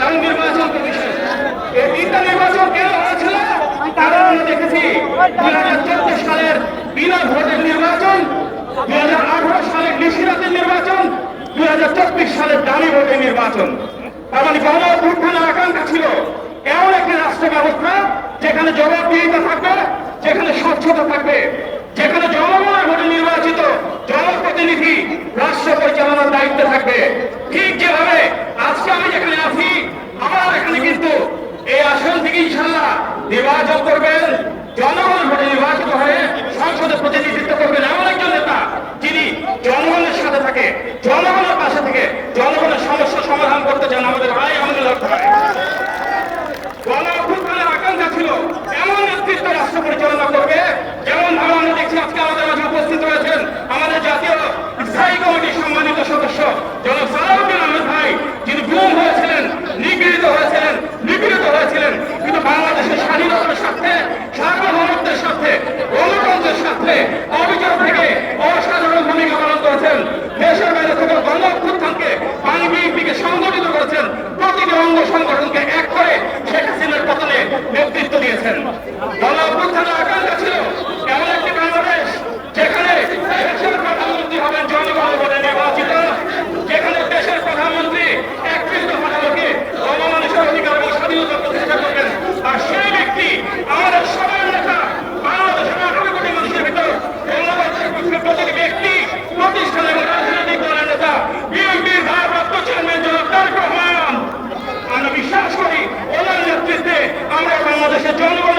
কারণ নির্বাচন নির্বাচন দুই হাজার চোদ্দ ভোটের নির্বাচন, দুই হাজার মানে আকাঙ্ক্ষা ছিল। এমন একটি রাষ্ট্র ব্যবস্থা যেখানে জবাবদিহিতা থাকবে, যেখানে স্বচ্ছতা থাকবে, যেখানে জনগণের ভোটে নির্বাচিত জনপ্রতিনিধি, রাষ্ট্র পরিচালনার দায়িত্বে থাকবে। ঠিক যেভাবে আজকে আমি যেখানে আছি ক্ষেত্রে অবিচার থেকে অসাধারণ ভূমিকা পালন করেছেন। দেশের বাইরে থেকে গণ অভ্যুত্থানকে বাঙালি সংগঠিত করেছেন। প্রতিটি অঙ্গ সংগঠনকে এক করে Mas é